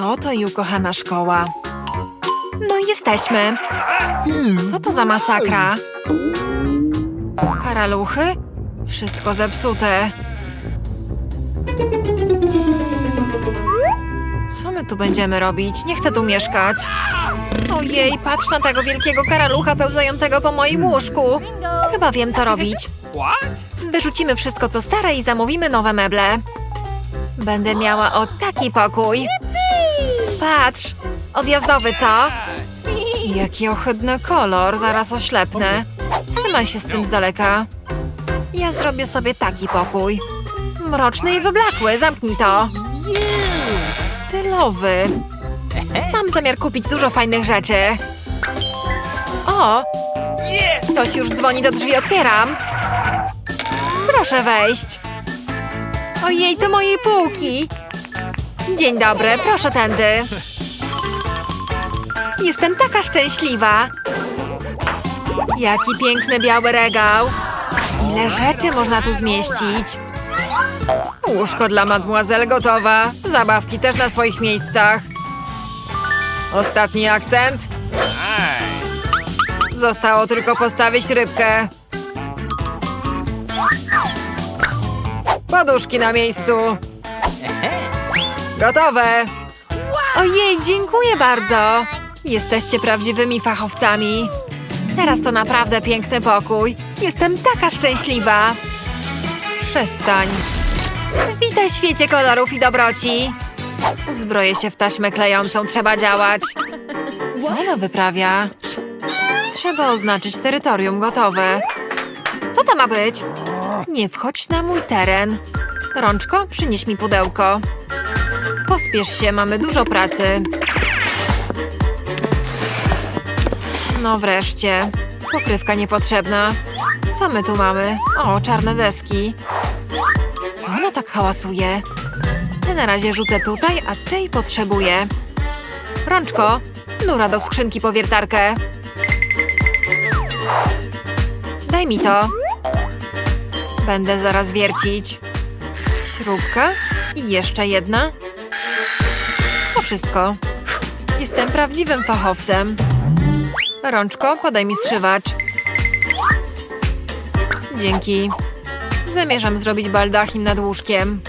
A oto i ukochana szkoła. No i jesteśmy. Co to za masakra? Karaluchy? Wszystko zepsute. Co my tu będziemy robić? Nie chcę tu mieszkać. Ojej, patrz na tego wielkiego karalucha pełzającego po moim łóżku. Chyba wiem, co robić. Wyrzucimy wszystko, co stare i zamówimy nowe meble. Będę miała o taki pokój. Patrz, odjazdowy, co? Jaki ohydny kolor, zaraz oślepnę. Trzymaj się z tym z daleka. Ja zrobię sobie taki pokój. Mroczny i wyblakły, zamknij to. Stylowy. Mam zamiar kupić dużo fajnych rzeczy. O! Ktoś już dzwoni do drzwi, otwieram. Proszę wejść. Ojej, to mojej półki. Dzień dobry, proszę tędy. Jestem taka szczęśliwa. Jaki piękny biały regał. Ile rzeczy można tu zmieścić. Łóżko dla mademoiselle gotowa. Zabawki też na swoich miejscach. Ostatni akcent. Zostało tylko postawić rybkę. Poduszki na miejscu. Gotowe. Ojej, dziękuję bardzo. Jesteście prawdziwymi fachowcami. Teraz to naprawdę piękny pokój. Jestem taka szczęśliwa. Przestań. Witaj w świecie kolorów i dobroci. Uzbroję się w taśmę klejącą, trzeba działać. Co ona wyprawia? Trzeba oznaczyć terytorium gotowe. Co to ma być? Nie wchodź na mój teren. Rączko, przynieś mi pudełko. Pospiesz się, mamy dużo pracy. No wreszcie. Pokrywka niepotrzebna. Co my tu mamy? O, czarne deski. Co ona tak hałasuje? Te na razie rzucę tutaj, a tej potrzebuję. Rączko, nura do skrzynki po wiertarkę. Daj mi to. Będę zaraz wiercić. Śrubka i jeszcze jedna. Wszystko. Jestem prawdziwym fachowcem. Rączko, podaj mi strzywacz. Dzięki. Zamierzam zrobić baldachim nad łóżkiem.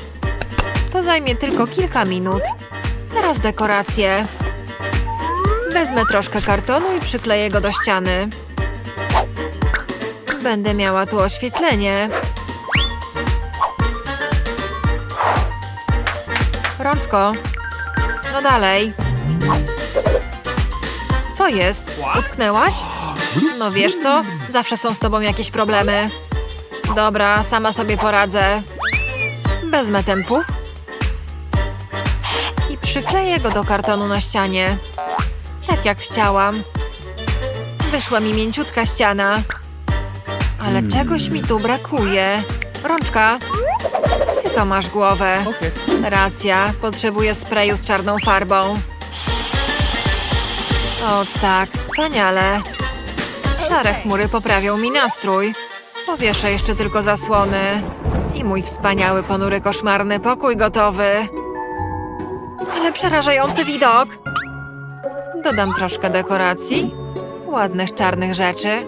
To zajmie tylko kilka minut. Teraz dekoracje. Wezmę troszkę kartonu i przykleję go do ściany. Będę miała tu oświetlenie. Rączko. Dalej. Co jest? Utknęłaś? No wiesz co? Zawsze są z tobą jakieś problemy. Dobra, sama sobie poradzę. Wezmę ten puch i przykleję go do kartonu na ścianie. Tak jak chciałam. Wyszła mi mięciutka ściana. Ale czegoś mi tu brakuje. Rączka, to masz głowę. Racja, potrzebuję sprayu z czarną farbą. O tak, wspaniale. Szare chmury poprawią mi nastrój. Powieszę jeszcze tylko zasłony. I mój wspaniały, ponury, koszmarny pokój gotowy. Ale przerażający widok. Dodam troszkę dekoracji, ładnych czarnych rzeczy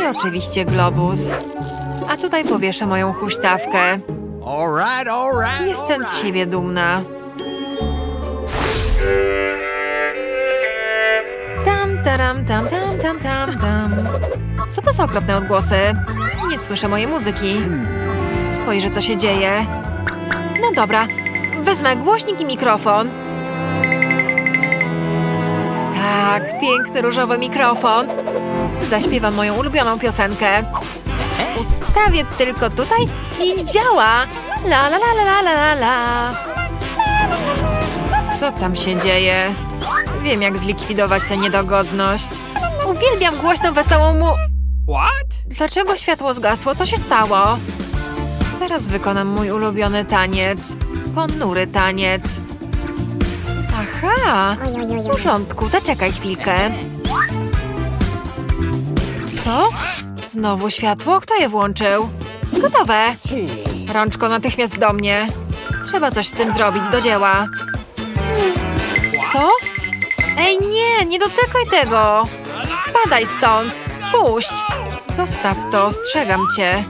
i oczywiście globus. A tutaj powieszę moją huśtawkę. All right, all right. Jestem z siebie dumna. Tam, taram, tam, tam, tam, tam, tam. Co to za okropne odgłosy? Nie słyszę mojej muzyki. Spojrzę, co się dzieje. No dobra, wezmę głośnik i mikrofon. Tak, piękny różowy mikrofon. Zaśpiewam moją ulubioną piosenkę. Ustawię tylko tutaj i działa! La la la la la la la Co tam się dzieje? Wiem, jak zlikwidować tę niedogodność. Uwielbiam głośną, wesołą mu... What? Dlaczego światło zgasło? Co się stało? Teraz wykonam mój ulubiony taniec. Ponury taniec. Aha! W porządku, zaczekaj chwilkę. Co? Znowu światło? Kto je włączył? Gotowe. Rączko natychmiast do mnie. Trzeba coś z tym zrobić, do dzieła. Co? Ej, nie, nie dotykaj tego! Spadaj stąd! Puść! Zostaw to, ostrzegam cię.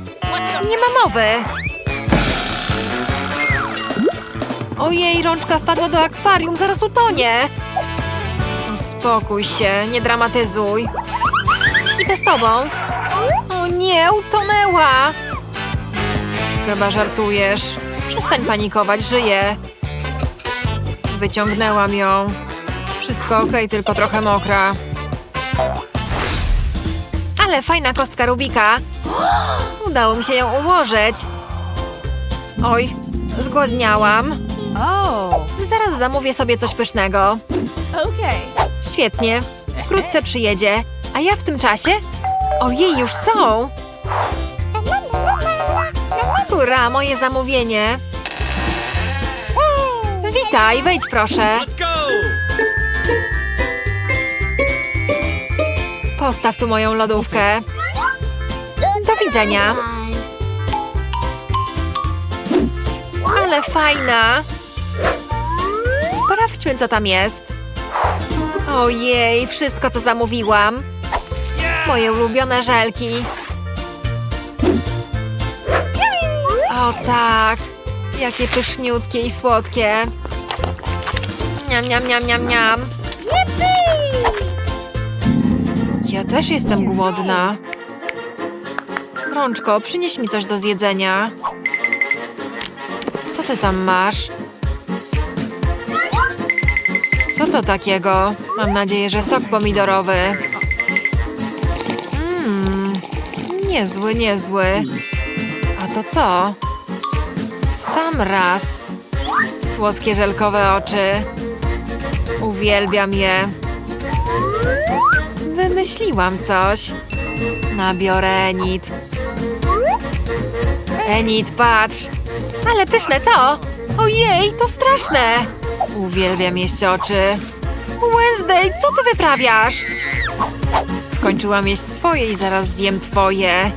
Nie ma mowy! Ojej, rączka wpadła do akwarium, zaraz utonie! Uspokój się, nie dramatyzuj. Idę z tobą. Nie, utonęła! Chyba żartujesz. Przestań panikować, żyję. Wyciągnęłam ją. Wszystko okej, tylko trochę mokra. Ale fajna kostka Rubika. Udało mi się ją ułożyć. Oj, zgłodniałam. Oh, Zaraz zamówię sobie coś pysznego. Świetnie. Wkrótce przyjedzie. A ja w tym czasie? Ojej, już są! Hurra, moje zamówienie. Witaj, wejdź proszę. Postaw tu moją lodówkę. Do widzenia. Ale fajna. Sprawdźmy, co tam jest. Ojej, wszystko, co zamówiłam. Moje ulubione żelki. O tak, jakie pyszniutkie i słodkie. Niam, niam, niam, niam, niam. Ja też jestem głodna. Rączko, przynieś mi coś do zjedzenia. Co ty tam masz? Co to takiego? Mam nadzieję, że sok pomidorowy. Niezły, niezły. A to co? Sam raz. Słodkie żelkowe oczy. Uwielbiam je. Wymyśliłam coś. Nabiorę Enid. Enid, patrz. Ale pyszne, co? Ojej, to straszne. Uwielbiam jeść oczy. Wednesday, co ty wyprawiasz? Skończyłam jeść swoje i zaraz zjem twoje.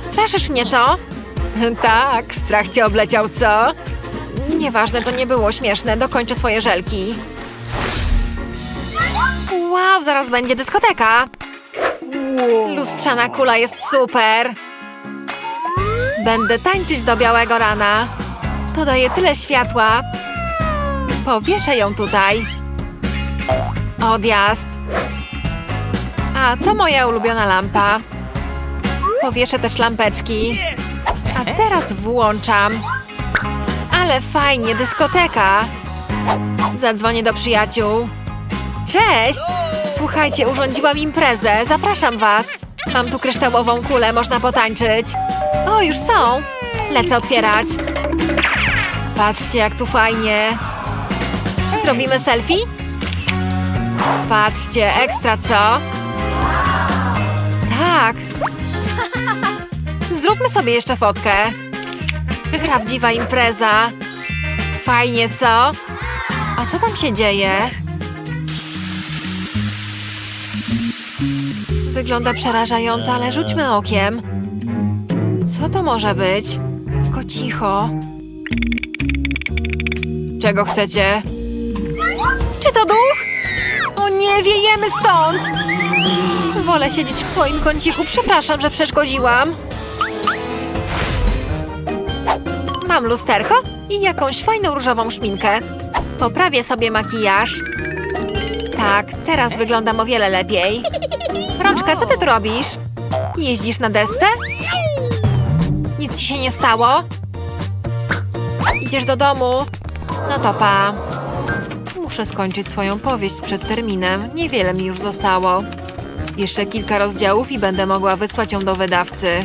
Straszysz mnie, co? tak, strach cię obleciał, co? Nieważne, to nie było śmieszne. Dokończę swoje żelki. Wow, zaraz będzie dyskoteka. Lustrzana kula jest super. Będę tańczyć do białego rana. To daje tyle światła. Powieszę ją tutaj. Odjazd. To moja ulubiona lampa. Powieszę też lampeczki. A teraz włączam. Ale fajnie, dyskoteka. Zadzwonię do przyjaciół. Cześć! Słuchajcie, urządziłam imprezę. Zapraszam was. Mam tu kryształową kulę, można potańczyć. O, już są. Lecę otwierać. Patrzcie, jak tu fajnie. Zrobimy selfie? Patrzcie, ekstra, co? Zróbmy sobie jeszcze fotkę. Prawdziwa impreza. Fajnie, co? A co tam się dzieje? Wygląda przerażająco, ale rzućmy okiem. Co to może być? Tylko cicho. Czego chcecie? Czy to duch? O nie, wiejemy stąd! Wolę siedzieć w swoim kąciku. Przepraszam, że przeszkodziłam. Mam lusterko i jakąś fajną różową szminkę. Poprawię sobie makijaż. Tak, teraz wyglądam o wiele lepiej. Rączka, co ty tu robisz? Jeździsz na desce? Nic ci się nie stało? Idziesz do domu? No to pa. Muszę skończyć swoją powieść przed terminem. Niewiele mi już zostało. Jeszcze kilka rozdziałów i będę mogła wysłać ją do wydawcy.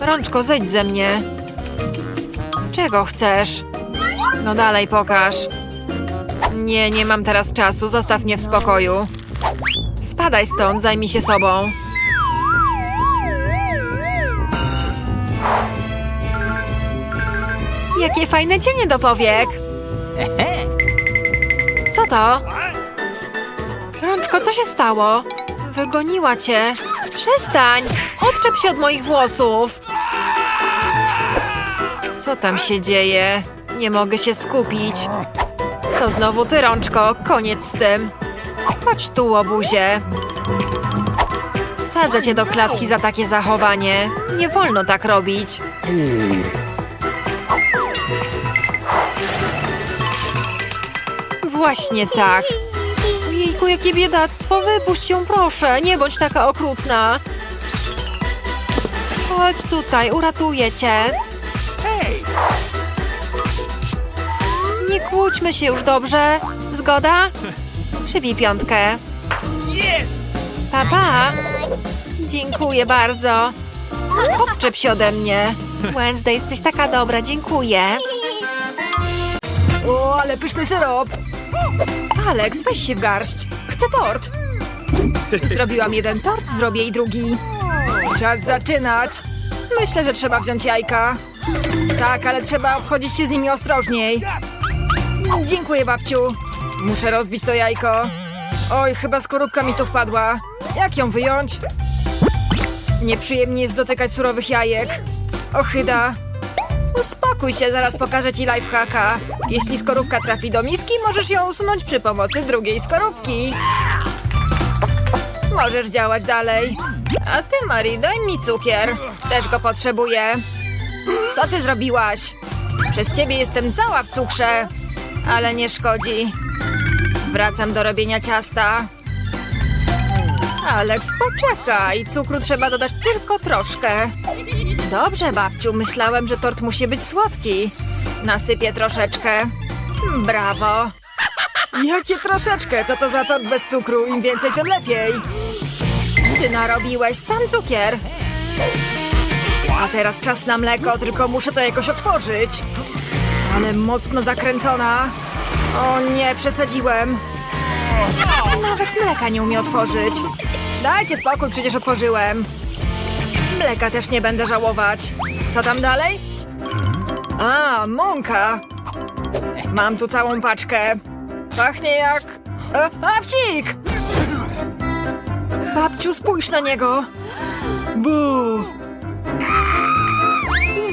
Rączko, zejdź ze mnie. Czego chcesz? No dalej, pokaż. Nie, nie mam teraz czasu. Zostaw mnie w spokoju. Spadaj stąd, zajmij się sobą. Jakie fajne cienie do powiek. Co to? Rączko, co się stało? Wygoniła cię. Przestań! Odczep się od moich włosów. Co tam się dzieje? Nie mogę się skupić. To znowu ty, rączko. Koniec z tym. Chodź tu, łobuzie. Wsadzę cię do klatki za takie zachowanie. Nie wolno tak robić. Właśnie tak. Ojejku, jakie biedactwo. Wypuść ją, proszę. Nie bądź taka okrutna. Chodź tutaj, uratuję cię. Nie kłóćmy się już, dobrze? Zgoda? Przybij piątkę. Papa! Dziękuję bardzo. Odczep się ode mnie. Wednesday, jesteś taka dobra, dziękuję. O, ale pyszny syrop. Alex, weź się w garść. Chcę tort. Zrobiłam jeden tort, zrobię i drugi. Czas zaczynać. Myślę, że trzeba wziąć jajka. Tak, ale trzeba obchodzić się z nimi ostrożniej. Dziękuję, babciu. Muszę rozbić to jajko. Oj, chyba skorupka mi tu wpadła. Jak ją wyjąć? Nieprzyjemnie jest dotykać surowych jajek. Ochyda. Uspokój się, zaraz pokażę ci lifehacka. Jeśli skorupka trafi do miski, możesz ją usunąć przy pomocy drugiej skorupki. Możesz działać dalej. A ty, Mari, daj mi cukier. Też go potrzebuję. Co ty zrobiłaś? Przez ciebie jestem cała w cukrze. Ale nie szkodzi. Wracam do robienia ciasta. Alex, poczekaj. Cukru trzeba dodać tylko troszkę. Dobrze, babciu. Myślałem, że tort musi być słodki. Nasypię troszeczkę. Brawo. Jakie troszeczkę? Co to za tort bez cukru? Im więcej, tym lepiej. Ty narobiłeś sam cukier. A teraz czas na mleko, tylko muszę to jakoś otworzyć. Ale mocno zakręcona. O nie, przesadziłem. Nawet mleka nie umie otworzyć. Dajcie spokój, przecież otworzyłem. Mleka też nie będę żałować. Co tam dalej? A, mąka. Mam tu całą paczkę. Pachnie jak... E, a, psik! Babciu, spójrz na niego. Bu.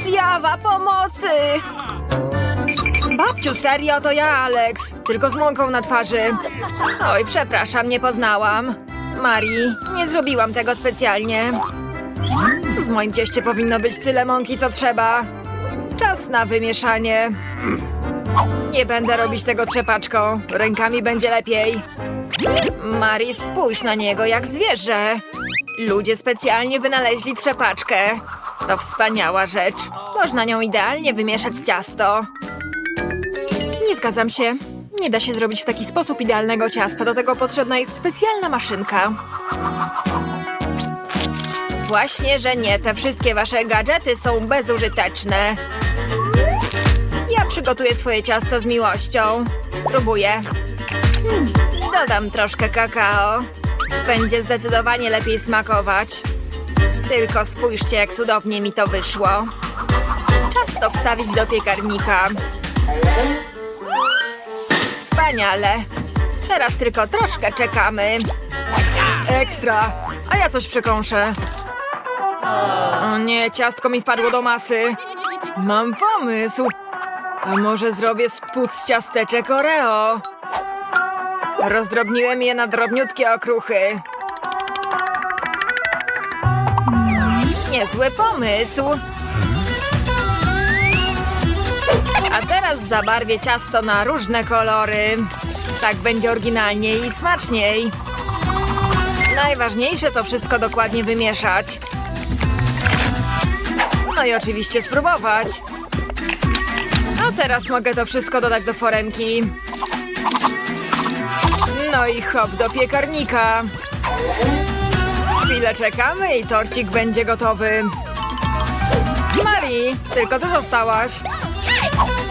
Zjawa pomocy! Babciu, serio, to ja, Alex. Tylko z mąką na twarzy. Oj, przepraszam, nie poznałam. Marii, nie zrobiłam tego specjalnie. W moim cieście powinno być tyle mąki, co trzeba. Czas na wymieszanie. Nie będę robić tego trzepaczką. Rękami będzie lepiej. Marii, spójrz na niego jak zwierzę. Ludzie specjalnie wynaleźli trzepaczkę. To wspaniała rzecz. Można nią idealnie wymieszać ciasto. Nie zgadzam się. Nie da się zrobić w taki sposób idealnego ciasta. Do tego potrzebna jest specjalna maszynka. Właśnie, że nie. Te wszystkie wasze gadżety są bezużyteczne. Ja przygotuję swoje ciasto z miłością. Spróbuję. Hmm, Dodam troszkę kakao. Będzie zdecydowanie lepiej smakować. Tylko spójrzcie, jak cudownie mi to wyszło. Czas to wstawić do piekarnika. Wspaniale. Teraz tylko troszkę czekamy. Ekstra. A ja coś przekąszę. O nie, ciastko mi wpadło do masy. Mam pomysł. A może zrobię spód z ciasteczek Oreo? Rozdrobniłem je na drobniutkie okruchy. Niezły pomysł. Teraz zabarwię ciasto na różne kolory. Tak będzie oryginalniej i smaczniej. Najważniejsze to wszystko dokładnie wymieszać. No i oczywiście spróbować. A teraz mogę to wszystko dodać do foremki. No i hop do piekarnika. Chwilę czekamy i torcik będzie gotowy. Marii, tylko ty zostałaś.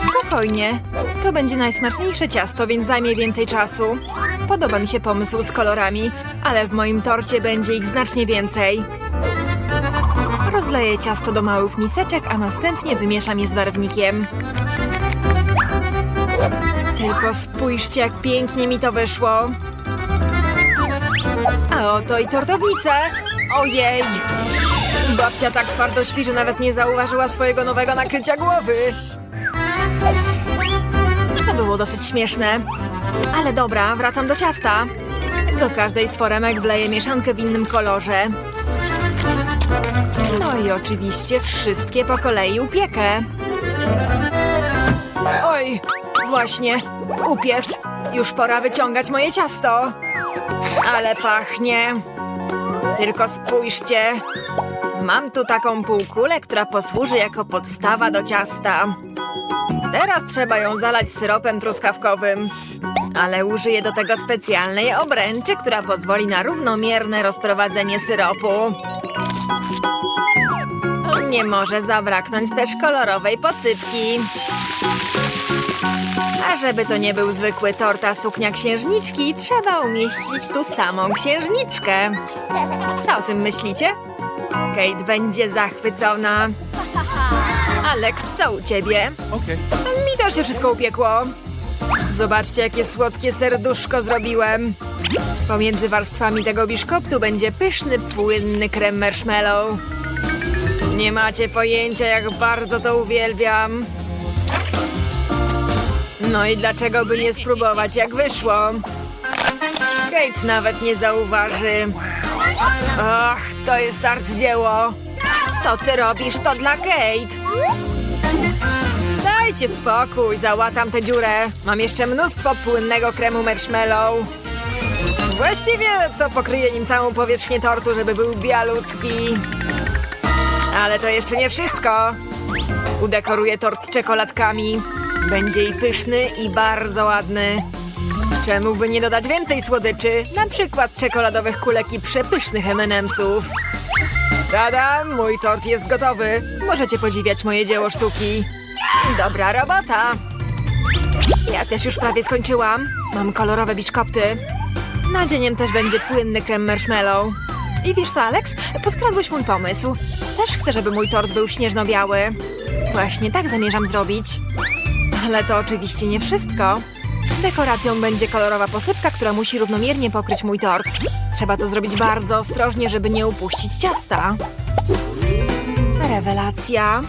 Spokojnie. To będzie najsmaczniejsze ciasto, więc zajmie więcej czasu. Podoba mi się pomysł z kolorami, ale w moim torcie będzie ich znacznie więcej. Rozleję ciasto do małych miseczek, a następnie wymieszam je z barwnikiem. Tylko spójrzcie, jak pięknie mi to wyszło. A oto i tortownice. Ojej! Babcia tak twardo śpi, że nawet nie zauważyła swojego nowego nakrycia głowy. Było dosyć śmieszne. Ale dobra, wracam do ciasta. Do każdej z foremek wleję mieszankę w innym kolorze. No i oczywiście wszystkie po kolei upiekę. Oj, właśnie, upiec. Już pora wyciągać moje ciasto. Ale pachnie. Tylko spójrzcie. Mam tu taką półkulę, która posłuży jako podstawa do ciasta. Teraz trzeba ją zalać syropem truskawkowym. Ale użyję do tego specjalnej obręczy, która pozwoli na równomierne rozprowadzenie syropu. Nie może zabraknąć też kolorowej posypki. A żeby to nie był zwykły torta suknia księżniczki, trzeba umieścić tu samą księżniczkę. Co o tym myślicie? Kate będzie zachwycona. Alex, co u ciebie? Okay. Mi też się wszystko upiekło. Zobaczcie, jakie słodkie serduszko zrobiłem. Pomiędzy warstwami tego biszkoptu będzie pyszny, płynny krem marshmallow. Nie macie pojęcia, jak bardzo to uwielbiam. No i dlaczego by nie spróbować, jak wyszło? Kate nawet nie zauważy. Ach, to jest arcydzieło. Co ty robisz? To dla Kate. Dajcie spokój, załatam tę dziurę. Mam jeszcze mnóstwo płynnego kremu marshmallow. Właściwie to pokryję nim całą powierzchnię tortu, żeby był bialutki. Ale to jeszcze nie wszystko. Udekoruję tort czekoladkami. Będzie i pyszny, i bardzo ładny. Czemu by nie dodać więcej słodyczy? Na przykład czekoladowych kulek i przepysznych M&M'sów. Tada, mój tort jest gotowy. Możecie podziwiać moje dzieło sztuki. Dobra robota. Ja też już prawie skończyłam. Mam kolorowe biszkopty. Nadzieniem też będzie płynny krem marshmallow. I wiesz co, Alex? Podkradłeś mój pomysł. Też chcę, żeby mój tort był śnieżno-biały. Właśnie tak zamierzam zrobić. Ale to oczywiście nie wszystko. Dekoracją będzie kolorowa posypka, która musi równomiernie pokryć mój tort. Trzeba to zrobić bardzo ostrożnie, żeby nie upuścić ciasta. Rewelacja.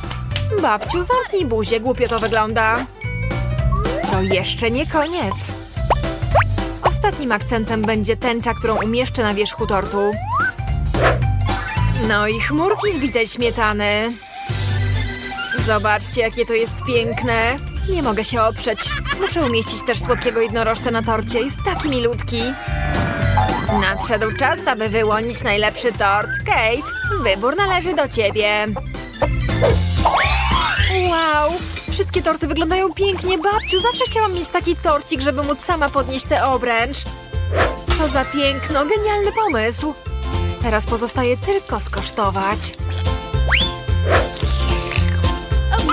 Babciu, zamknij buzię, głupio to wygląda. To jeszcze nie koniec. Ostatnim akcentem będzie tęcza, którą umieszczę na wierzchu tortu. No i chmurki z bitej śmietany. Zobaczcie, jakie to jest piękne. Nie mogę się oprzeć. Muszę umieścić też słodkiego jednorożca na torcie. Jest taki milutki. Nadszedł czas, aby wyłonić najlepszy tort. Kate, wybór należy do ciebie. Wow! Wszystkie torty wyglądają pięknie, babciu. Zawsze chciałam mieć taki torcik, żeby móc sama podnieść tę obręcz. Co za piękno, genialny pomysł. Teraz pozostaje tylko skosztować.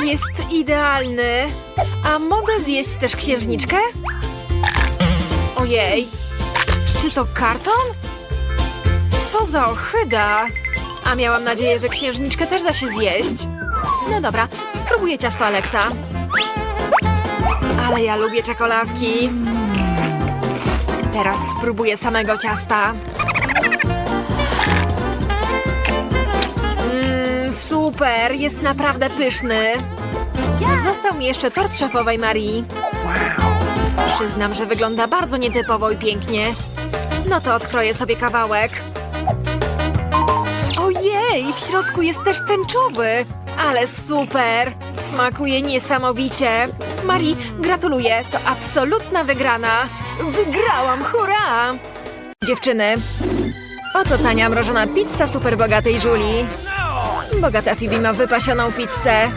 Jest idealny. A mogę zjeść też księżniczkę? Ojej. Czy to karton? Co za ohyda. A miałam nadzieję, że księżniczkę też da się zjeść. No dobra, spróbuję ciasto Alexa. Ale ja lubię czekoladki. Teraz spróbuję samego ciasta. Mmm, super, jest naprawdę pyszny. Został mi jeszcze tort szefowej Marii. Przyznam, że wygląda bardzo nietypowo i pięknie. No to odkroję sobie kawałek. Ojej, w środku jest też tęczowy. Ale super! Smakuje niesamowicie. Marii, gratuluję, to absolutna wygrana. Wygrałam, hurra! Dziewczyny, oto tania mrożona pizza super bogatej Julii. Bogata Phoebe ma wypasioną pizzę.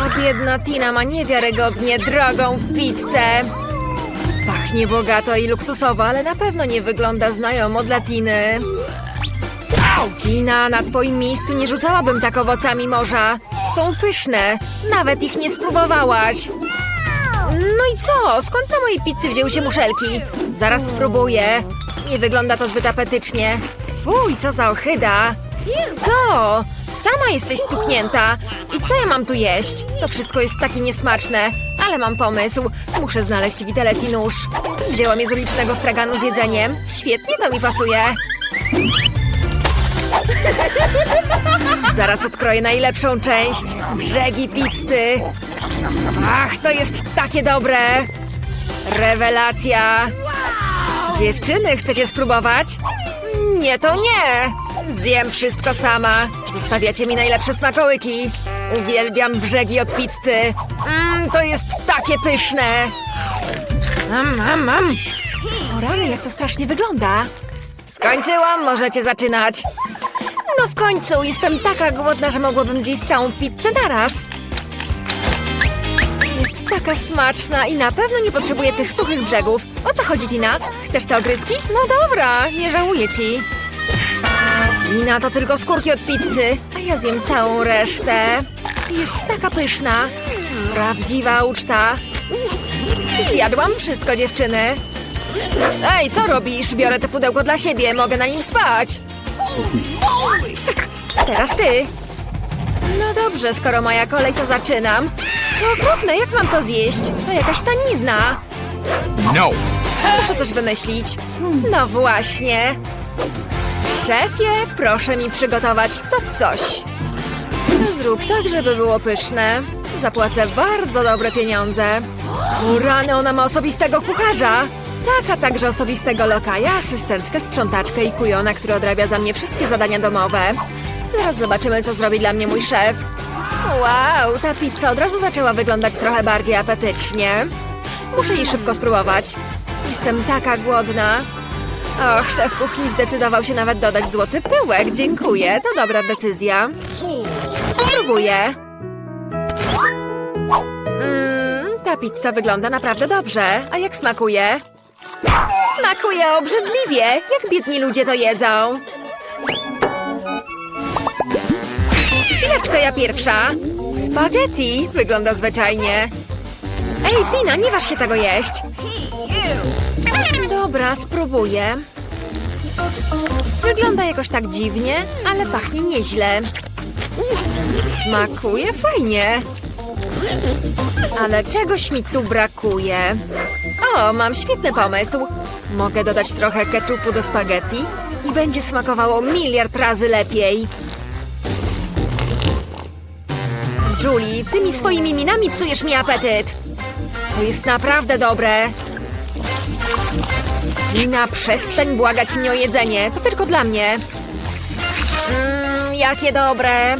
A biedna Tina ma niewiarygodnie drogą pizzę. Pachnie bogato i luksusowo, ale na pewno nie wygląda znajomo dla Tiny. Tina, na twoim miejscu nie rzucałabym tak owocami morza. Są pyszne. Nawet ich nie spróbowałaś. No i co? Skąd na mojej pizzy wzięły się muszelki? Zaraz spróbuję. Nie wygląda to zbyt apetycznie. Fuj, co za ohyda. Co? Sama jesteś stuknięta. I co ja mam tu jeść? To wszystko jest takie niesmaczne. Ale mam pomysł. Muszę znaleźć widelec i nóż. Wzięłam je z ulicznego straganu z jedzeniem. Świetnie to mi pasuje. Zaraz odkroję najlepszą część. Brzegi pizzy. Ach, to jest takie dobre. Rewelacja! Dziewczyny, chcecie spróbować? Nie, to nie! Zjem wszystko sama. Zostawiacie mi najlepsze smakołyki. Uwielbiam brzegi od pizzy. Mmm, to jest takie pyszne. Mam, mam, mam. O rany, jak to strasznie wygląda. Skończyłam, możecie zaczynać. No w końcu, jestem taka głodna, że mogłabym zjeść całą pizzę naraz. Jest taka smaczna i na pewno nie potrzebuje tych suchych brzegów. O co chodzi, Tina? Chcesz te ogryzki? No dobra, nie żałuję ci. Tina to tylko skórki od pizzy, a ja zjem całą resztę. Jest taka pyszna. Prawdziwa uczta. Zjadłam wszystko, dziewczyny. Ej, co robisz? Biorę to pudełko dla siebie, mogę na nim spać. Teraz ty. No dobrze, skoro moja kolej, to zaczynam. To okropne, jak mam to zjeść? To jakaś tanizna. No. Muszę coś wymyślić. No właśnie. Szefie, proszę mi przygotować to coś. Zrób tak, żeby było pyszne. Zapłacę bardzo dobre pieniądze. O rany, ona ma osobistego kucharza. Tak, a także osobistego lokaja, asystentkę, sprzątaczkę i kujona, który odrabia za mnie wszystkie zadania domowe. Zaraz zobaczymy, co zrobi dla mnie mój szef. Wow, ta pizza od razu zaczęła wyglądać trochę bardziej apetycznie. Muszę jej szybko spróbować. Jestem taka głodna. Och, szef kuchni zdecydował się nawet dodać złoty pyłek. Dziękuję, to dobra decyzja. Spróbuję. Mmm, ta pizza wygląda naprawdę dobrze. A jak smakuje? Smakuje obrzydliwie. Jak biedni ludzie to jedzą. Chwileczkę, ja pierwsza. Spaghetti wygląda zwyczajnie. Ej, Tina, nie waż się tego jeść. Dobra, spróbuję. Wygląda jakoś tak dziwnie, ale pachnie nieźle. Smakuje fajnie. Ale czegoś mi tu brakuje. O, mam świetny pomysł. Mogę dodać trochę ketchupu do spaghetti i będzie smakowało miliard razy lepiej. Julie, tymi swoimi minami psujesz mi apetyt. To jest naprawdę dobre. Lina, przestań błagać mnie o jedzenie. To tylko dla mnie. Mmm, jakie dobre.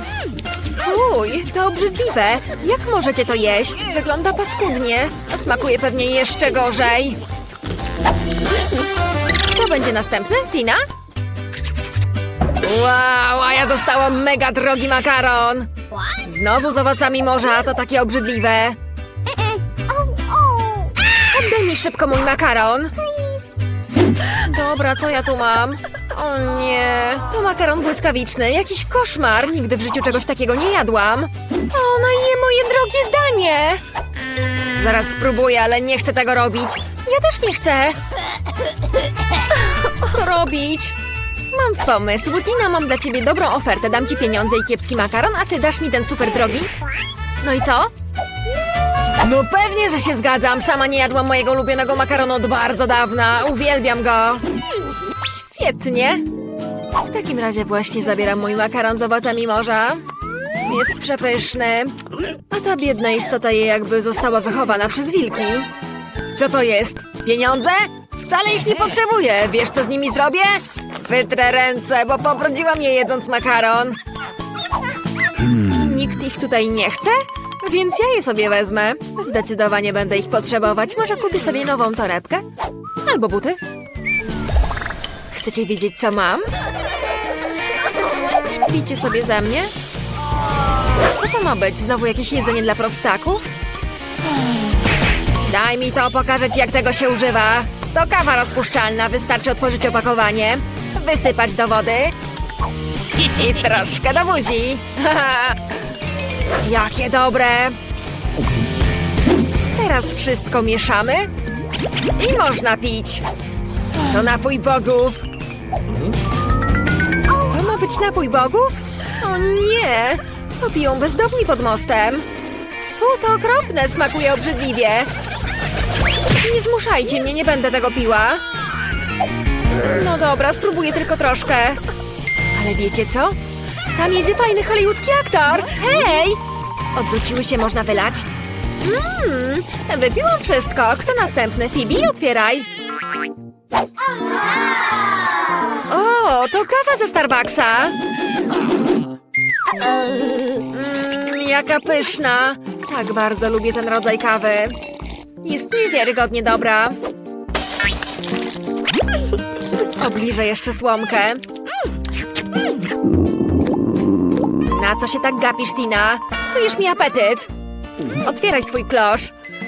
Fuj, to obrzydliwe. Jak możecie to jeść? Wygląda paskudnie, a smakuje pewnie jeszcze gorzej. Kto będzie następny? Tina? Wow, a ja dostałam mega drogi makaron. Znowu z owocami morza, to takie obrzydliwe. Oddaj mi szybko mój makaron. Dobra, co ja tu mam? O nie, to makaron błyskawiczny, jakiś koszmar. Nigdy w życiu czegoś takiego nie jadłam. Ona je moje drogie danie. Zaraz spróbuję, ale nie chcę tego robić. Ja też nie chcę. Co robić? Mam pomysł. Tina, mam dla ciebie dobrą ofertę. Dam ci pieniądze i kiepski makaron, a ty dasz mi ten super drogi. No i co? No pewnie, że się zgadzam. Sama nie jadłam mojego ulubionego makaronu od bardzo dawna. Uwielbiam go. Świetnie. W takim razie właśnie zabieram mój makaron z owocami morza. Jest przepyszny. A ta biedna istota je jakby została wychowana przez wilki. Co to jest? Pieniądze? Wcale ich nie potrzebuję. Wiesz, co z nimi zrobię? Wytrę ręce, bo pobrudziłam je jedząc makaron. Nikt ich tutaj nie chce? Więc ja je sobie wezmę. Zdecydowanie będę ich potrzebować. Może kupię sobie nową torebkę? Albo buty. Chcecie wiedzieć, co mam? Picie sobie ze mnie? Co to ma być? Znowu jakieś jedzenie dla prostaków? Daj mi to, pokażę ci, jak tego się używa. To kawa rozpuszczalna, wystarczy otworzyć opakowanie, wysypać do wody i troszkę do buzi. Jakie dobre! Teraz wszystko mieszamy i można pić. To napój bogów. To ma być napój bogów? O nie! To piją bezdomni pod mostem. Fu, to okropne, smakuje obrzydliwie. Nie zmuszajcie mnie, nie będę tego piła. No dobra, spróbuję tylko troszkę. Ale wiecie co? Tam jedzie fajny hollywoodzki aktor! Hej! Odwróciły się, można wylać. Mmm, wypiłam wszystko. Kto następny? Phoebe, otwieraj. O, to kawa ze Starbucksa. Mmm, jaka pyszna. Tak bardzo lubię ten rodzaj kawy. Jest niewiarygodnie dobra. Obliżę jeszcze słomkę. Na co się tak gapisz, Tina? Psujesz mi apetyt. Otwieraj swój klosz.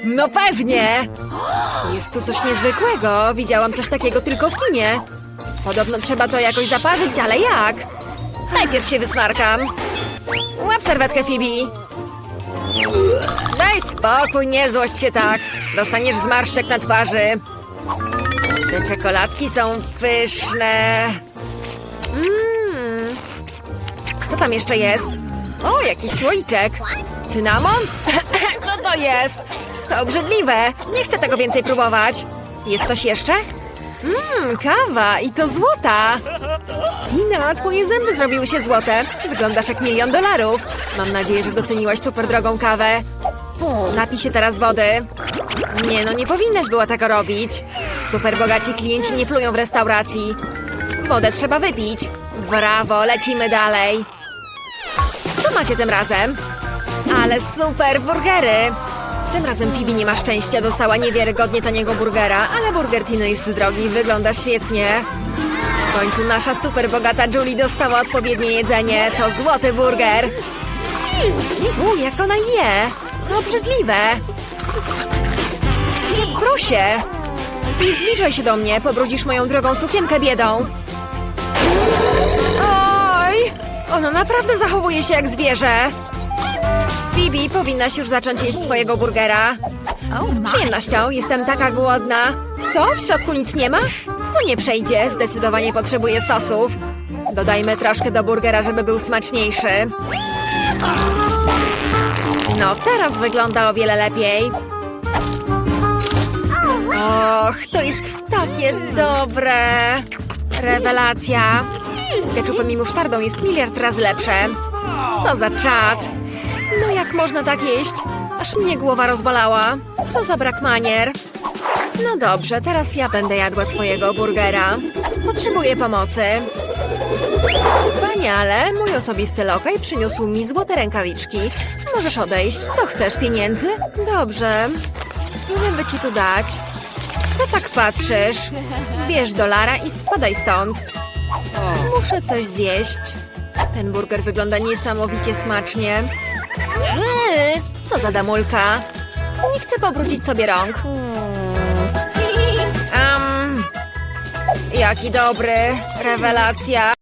No pewnie! Jest tu coś niezwykłego. Widziałam coś takiego tylko w kinie. Podobno trzeba to jakoś zaparzyć, ale jak? Najpierw się wysmarkam. Łap serwetkę, Phoebe. Daj spokój, nie złość się tak. Dostaniesz zmarszczek na twarzy. Te czekoladki są pyszne. Tam jeszcze jest? O, jakiś słoiczek. Cynamon? Co to jest? To obrzydliwe. Nie chcę tego więcej próbować. Jest coś jeszcze? Mmm, kawa i to złota. Tina, twoje zęby zrobiły się złote. Wyglądasz jak milion dolarów. Mam nadzieję, że doceniłaś super drogą kawę. Napij się teraz wody. Nie no, nie powinnaś była tego robić. Super bogaci klienci nie plują w restauracji. Wodę trzeba wypić. Brawo, lecimy dalej. Co macie tym razem? Ale super burgery! Tym razem Phoebe nie ma szczęścia, dostała niewiarygodnie taniego burgera, ale burger Tiny jest drogi wygląda świetnie. W końcu nasza super bogata Julie dostała odpowiednie jedzenie. To złoty burger. U, jak ona je! To obrzydliwe. Jak prosie. Nie zbliżaj się do mnie, pobrudzisz moją drogą sukienkę biedą. Ona naprawdę zachowuje się jak zwierzę. Phoebe, powinnaś już zacząć jeść swojego burgera. Z przyjemnością, jestem taka głodna. Co? W środku nic nie ma? To nie przejdzie, zdecydowanie potrzebuję sosów. Dodajmy troszkę do burgera, żeby był smaczniejszy. No, teraz wygląda o wiele lepiej. Och, to jest takie dobre. Rewelacja. Z keczupem i musztardą jest miliard razy lepsze. Co za czad. No jak można tak jeść? Aż mnie głowa rozbalała. Co za brak manier. No dobrze, teraz ja będę jadła swojego burgera. Potrzebuję pomocy. Wspaniale, mój osobisty lokaj przyniósł mi złote rękawiczki. Możesz odejść. Co chcesz, pieniędzy? Dobrze. Ile by ci tu dać? Co tak patrzysz? Bierz dolara i spadaj stąd. Muszę coś zjeść. Ten burger wygląda niesamowicie smacznie. Eee, co za damulka? Nie chcę pobrudzić sobie rąk. Um, jaki dobry. Rewelacja.